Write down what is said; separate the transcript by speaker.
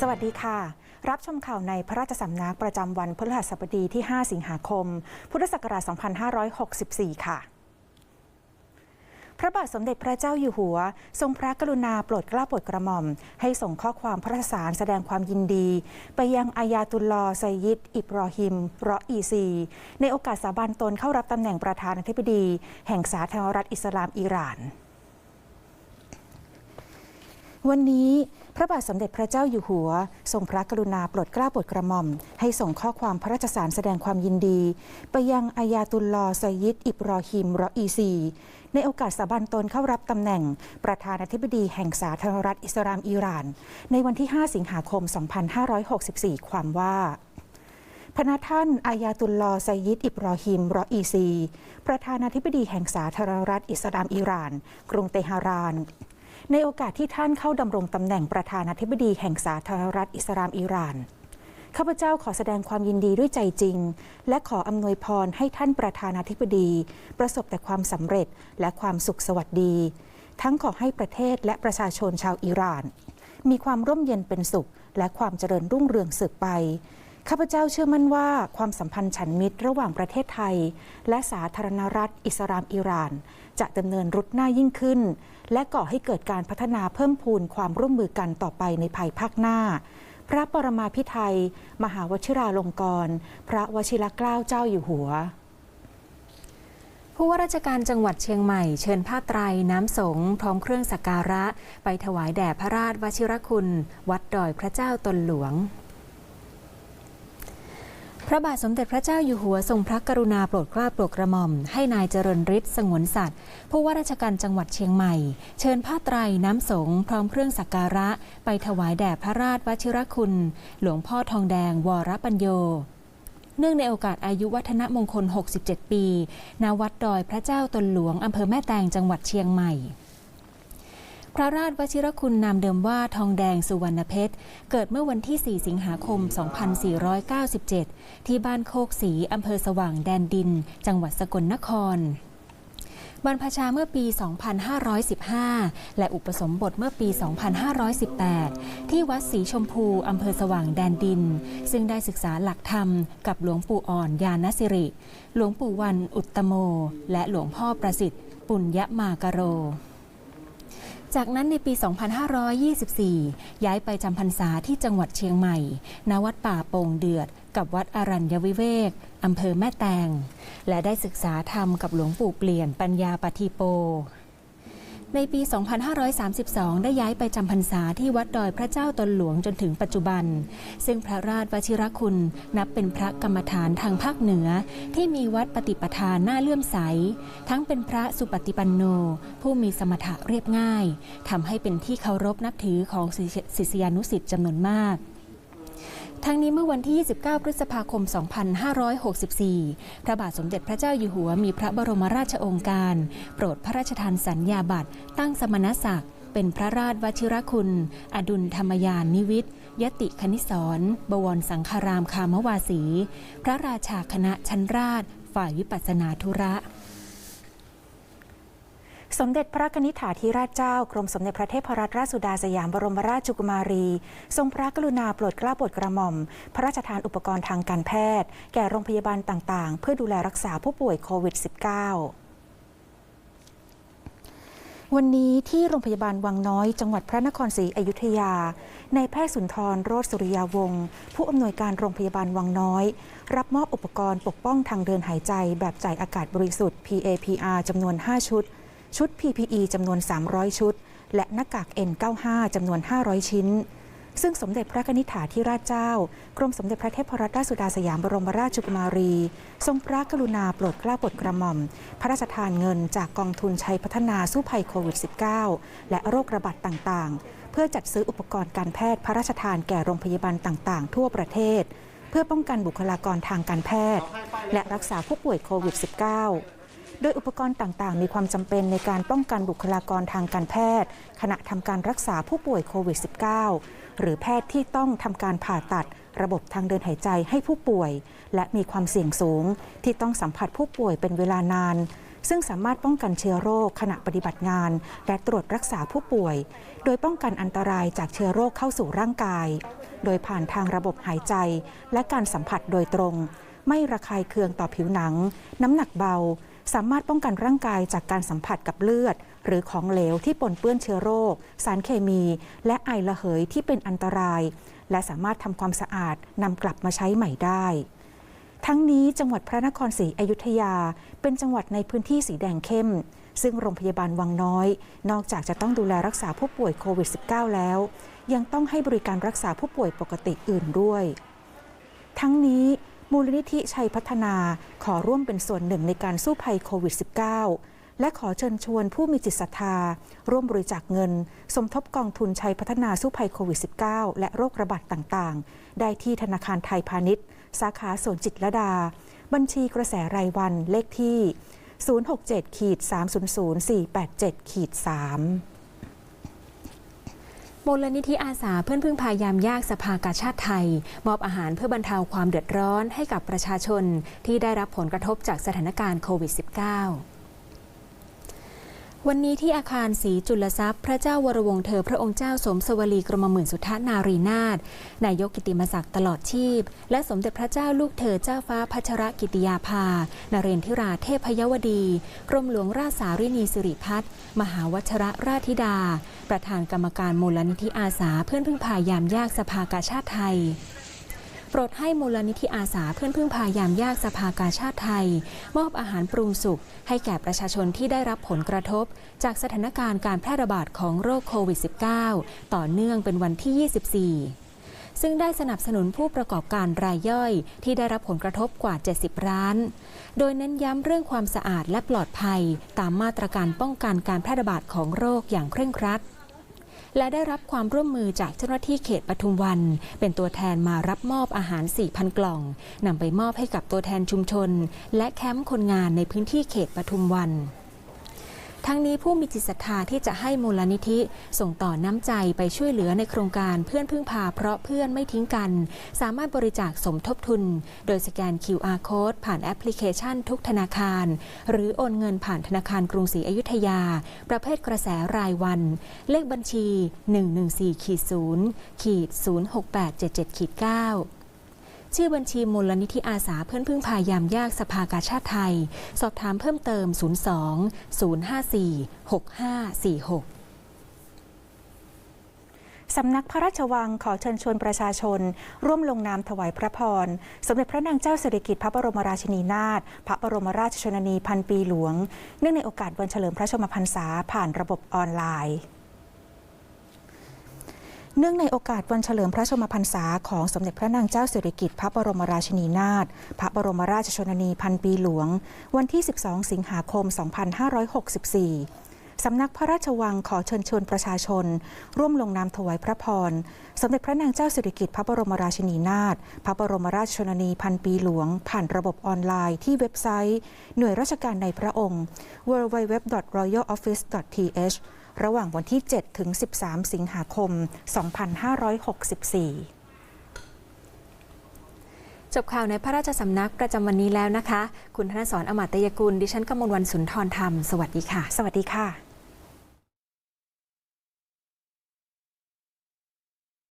Speaker 1: สวัสดีค่ะ รับชมข่าวในพระราชสำนักประจำวันพฤหัสบดีที่ 5 สิงหาคม พุทธศักราช 2564 ค่ะพระบาทสมเด็จพระเจ้าอยู่หัว ทรงพระกรุณาโปรดเกล้าโปรดกระหม่อม ให้ส่งข้อความพระราชสารแสดงความยินดี ไปยังอายาตุลลอไซยิดอิบรอฮิมรออีซี ในโอกาสสาบานตนเข้ารับตำแหน่งประธานาธิบดี แห่งสาธารณรัฐอิสลามอิหร่าน วันนี้พระบาทสมเด็จพระเจ้าอยู่หัว ทรงพระกรุณาโปรดเกล้าโปรดกระหม่อม ให้ส่งข้อความพระราชสารแสดงความยินดี ไปยังอายาตุลลอซยิดอิบรอฮิมรออีซี ในโอกาสสาบานตนเข้ารับตำแหน่ง ประธานาธิบดีแห่งสาธารณรัฐอิสลามอิหร่าน ในวันที่ 5 สิงหาคม 2564 ความว่าพระท่านอายาตุลลอไซยิดอิบรอฮิมรออีซี ประธานาธิบดีแห่งสาธารณรัฐอิสลามอิหร่าน กรุงเตหะราน ในโอกาสที่ท่านเข้าดำรงตำแหน่งประธานาธิบดีแห่งสาธารณรัฐอิสลามอิหร่านข้าพเจ้าขอแสดงความยินดีด้วยใจจริง และขออำนวยพรให้ท่านประธานาธิบดี ประสบแต่ความสำเร็จและความสุขสวัสดี ทั้งขอให้ประเทศและประชาชนชาวอิหร่าน มีความร่มเย็นเป็นสุข และความเจริญรุ่งเรืองสืบไป ข้าพเจ้าเชื่อมั่นว่าความสัมพันธ์ฉันมิตรระหว่างประเทศไทย และสาธารณรัฐ อิสลามอิหร่าน จะดำเนินรุดหน้ายิ่งขึ้น และก่อให้เกิดการพัฒนาเพิ่มพูนความร่วมมือกันต่อไปในภายภาคหน้า พระปรมาภิไธยมหาวชิราลงกรณ์พระวชิรเกล้าเจ้าอยู่หัว
Speaker 2: ผู้ว่าราชการจังหวัดเชียงใหม่เชิญผ้าไตรน้ำสงพร้อมเครื่องสักการะ ไปถวายแด่พระราชวชิรคุณ วัดดอยพระเจ้าตนหลวง พระบาทสมเด็จพระเจ้าอยู่หัวทรงพระกรุณาโปรดเกล้าโปรดกระหม่อม ให้นายเจริญฤทธิ์สงวนสัตว์ผู้ว่าราชการจังหวัดเชียงใหม่ เชิญผ้าไตรน้ำสงพร้อมเครื่องสักการะ ไปถวายแด่พระราชวชิรคุณ หลวงพ่อทองแดง วรปัญโยเนื่องในโอกาสอายุวัฒนมงคล 67 ปี ณ วัดดอยพระเจ้าตนหลวงอำเภอแม่แตงจังหวัดเชียงใหม่ พระราชวชิรคุณนามเดิมว่าทองแดงสุวรรณเพชร เกิดเมื่อวันที่ 4 สิงหาคม 2497 ที่บ้านโคกศรีอำเภอสว่างแดนดิน จังหวัดสกลนครบรรพชาเมื่อปี 2515 และอุปสมบทเมื่อปี 2518 ที่วัดศรีชมพูอำเภอสว่างแดนดิน ซึ่งได้ศึกษาหลักธรรมกับหลวงปู่อ่อนยานสิริ หลวงปู่วันอุตตโม และหลวงพ่อประสิทธิ์ ปุญญมากโร จากนั้นในปี 2524 ย้ายไปจำพรรษาที่จังหวัดเชียงใหม่ ณ วัดป่าโป่งเดือด กับวัดอรัญญวิเวก อำเภอแม่แตง และได้ศึกษาธรรมกับหลวงปู่เปลี่ยนปัญญาปฏิโป ในปี 2532 ได้ย้ายไปจำพรรษาที่วัดดอยพระเจ้าตนหลวงจนถึงปัจจุบัน ซึ่งพระราชวชิรคุณนับเป็นพระกรรมฐานทางภาคเหนือ ที่มีวัดปฏิปทานน่าเลื่อมใส ทั้งเป็นพระสุปฏิปันโน ผู้มีสมถะเรียบง่ายทำให้เป็นที่เคารพนับถือของศิษยานุสิษ์จำนวนมาก ทั้งนี้เมื่อวันที่ 29 พฤษภาคม 2564 พระบาทสมเด็จพระเจ้าอยู่หัวมีพระบรมราชโองการ โปรดพระราชทานสัญญาบัตรตั้งสมณศักดิ์เป็นพระราชวชิรคุณ อดุลธรรมยานนิวิทยติคณิสรบวรสังฆารามคามวาสี พระราชาคณะชั้นราช ฝ่ายวิปัสนาธุระ
Speaker 1: สมเด็จพระนิษฐาธิราชเจ้ากรมสมเด็จพระเทพรัตนราชสุดาสยามบรมราชกุมารี ทรงพระกรุณาโปรดเกล้าโปรดกระหม่อม พระราชทานอุปกรณ์ทางการแพทย์ แก่โรงพยาบาลต่างๆ เพื่อดูแลรักษาผู้ป่วยโควิด -19 วันนี้ที่โรงพยาบาลวังน้อย จังหวัดพระนครศรีอยุธยา ในแพทย์สุนทรโรธสุริยาวงศ์ผู้อำนวยการโรงพยาบาลวังน้อย รับมอบอุปกรณ์ปกป้องทางเดินหายใจแบบจ่ายอากาศบริสุทธิ์ PAPR จำนวน 5 ชุด ชุด PPE จำนวน 300 ชุด และหน้ากาก N95 จำนวน 500 ชิ้น ซึ่งสมเด็จพระนิษฐาธิราชเจ้า กรมสมเด็จพระเทพรัตนราชสุดาสยามบรมราชกุมารี ทรงพระกรุณาโปรดเกล้าโปรดกระหม่อม พระราชทานเงินจากกองทุนชัยพัฒนาสู้ภัยโควิด -19 และโรคระบาดต่างๆ เพื่อจัดซื้ออุปกรณ์การแพทย์พระราชทานแก่โรงพยาบาลต่างๆ ทั่วประเทศ เพื่อป้องกันบุคลากรทางการแพทย์ และรักษาผู้ป่วยโควิด -19 โดยอุปกรณ์ต่างๆ มีความจำเป็นในการป้องกันบุคลากรทางการแพทย์ ขณะทำการรักษาผู้ป่วยโควิด -19 หรือแพทย์ที่ต้องทำการผ่าตัดระบบทางเดินหายใจให้ผู้ป่วย และมีความเสี่ยงสูง ที่ต้องสัมผัสผู้ป่วยเป็นเวลานาน ซึ่งสามารถป้องกันเชื้อโรคขณะปฏิบัติงาน และตรวจรักษาผู้ป่วย โดยป้องกันอันตรายจากเชื้อโรคเข้าสู่ร่างกาย โดยผ่านทางระบบหายใจ และการสัมผัสโดยตรง ไม่ระคายเคืองต่อผิวหนัง น้ำหนักเบา สามารถป้องกันร่างกายจากการสัมผัสกับเลือด หรือของเหลวที่ปนเปื้อนเชื้อโรค สารเคมี และไอระเหยที่เป็นอันตราย และสามารถทำความสะอาดนำกลับมาใช้ใหม่ได้ทั้งนี้จังหวัดพระนครศรีอยุธยา เป็นจังหวัดในพื้นที่สีแดงเข้ม ซึ่งโรงพยาบาลวังน้อย นอกจากจะต้องดูแลรักษาผู้ป่วยโควิด -19 แล้ว ยังต้องให้บริการรักษาผู้ป่วยปกติอื่นด้วย ทั้งนี้ มูลนิธิชัยพัฒนาขอร่วมเป็นส่วนหนึ่งในการสู้ภัยโควิด -19 และขอเชิญชวนผู้มีจิตศรัทธา ร่วมบริจาคเงิน สมทบกองทุนชัยพัฒนาสู้ภัยโควิด -19 และโรคระบาดต่างๆ ได้ที่ธนาคารไทยพาณิชย์ สาขาสวนจิตรลดา บัญชีกระแสรายวันเลขที่ 067ขีด300 487ขีด3
Speaker 2: มูลนิธิอาสาเพื่อนพึ่งพายามยากสภากาชาติไทย มอบอาหารเพื่อบรรเทาความเดือดร้อนให้กับประชาชนที่ได้รับผลกระทบจากสถานการณ์โควิด -19 วันนี้ที่อาคารศรีจุลทรัพย์ พระเจ้าวรวงศ์เธอพระองค์เจ้าสมสวลีกรมหมื่นสุทธานารีนาถนายกกิติมศักดิ์ตลอดชีพ และสมเด็จพระเจ้าลูกเธอเจ้าฟ้าพัชรกิติยาภา นเรนทิราเทพยวดี กรมหลวงราชสารินีสิริพัฒน์มหาวัชระราชธิดา ประธานกรรมการมูลนิธิอาสาเพื่อนพึ่งพายามยากสภากาชาติไทย รดให้มูลนิธิอาสาเพื่อนพึ่งพายามยากสภากาชาติไทย มอบอาหารปรุงสุกให้แก่ประชาชนที่ได้รับผลกระทบ จากสถานการณ์การแพร่ระบาดของโรคโควิด -19 ต่อเนื่องเป็นวันที่ 24ซึ่งได้สนับสนุนผู้ประกอบการรายย่อย ที่ได้รับผลกระทบกว่า 70 ร้าน โดยเน้นย้ำเรื่องความสะอาดและปลอดภัย ตามมาตรการป้องกันการแพร่ระบาดของโรคอย่างเคร่งครัด และได้รับความร่วมมือจากเจ้าหน้าที่เขตปทุมวัน เป็นตัวแทนมารับมอบอาหาร 4,000 กล่องนำไปมอบให้กับตัวแทนชุมชน และแคมป์คนงานในพื้นที่เขตปทุมวัน ทั้งนี้ผู้มีจิตศรัทธาที่จะให้มูลนิธิ ส่งต่อน้ำใจไปช่วยเหลือในโครงการเพื่อนพึ่งพาเพราะเพื่อนไม่ทิ้งกัน สามารถบริจาคสมทบทุน โดยสแกน QR code ผ่านแอปพลิเคชันทุกธนาคาร หรือโอนเงินผ่านธนาคารกรุงศรีอยุธยา ประเภทกระแสรายวัน เลขบัญชี 114 ชื่อบัญชีมูลนิธิอาสาเพื่อนพึ่งพายามยากสภากาชาติไทย สอบถามเพิ่มเติม 02 054 6546
Speaker 1: สำนักพระราชวังขอเชิญชวนประชาชน ร่วมลงนามถวายพระพร สมเด็จพระนางเจ้าสิริกิติ์พระบรมราชินีนาถพระบรมราชชนนีพันปีหลวง เนื่องในโอกาสวันเฉลิมพระชนมพรรษาผ่านระบบออนไลน์ เนื่องในโอกาสวันเฉลิมพระชนมพรรษาของสมเด็จพระนางเจ้าสิริกิติ์พระบรมราชินีนาถพระบรมราชชนนีพันปีหลวง วันที่ 12 สิงหาคม 2564 สำนักพระราชวังขอเชิญชวนประชาชน ร่วมลงนามถวายพระพร สมเด็จพระนางเจ้าสิริกิติ์พระบรมราชินีนาถพระบรมราชชนนีพันปีหลวง ผ่านระบบออนไลน์ที่เว็บไซต์ หน่วยราชการในพระองค์ www.royaloffice.th ระหว่างวันที่ 7 ถึง 13 สิงหาคม 2564
Speaker 2: จบข่าวในพระราชสำนักประจำวันนี้แล้วนะคะ คุณธนสรอมาตยกุล ดิฉันกมลวันสุนทรธรรม สวัสดีค่ะ
Speaker 1: สวัสดีค่ะ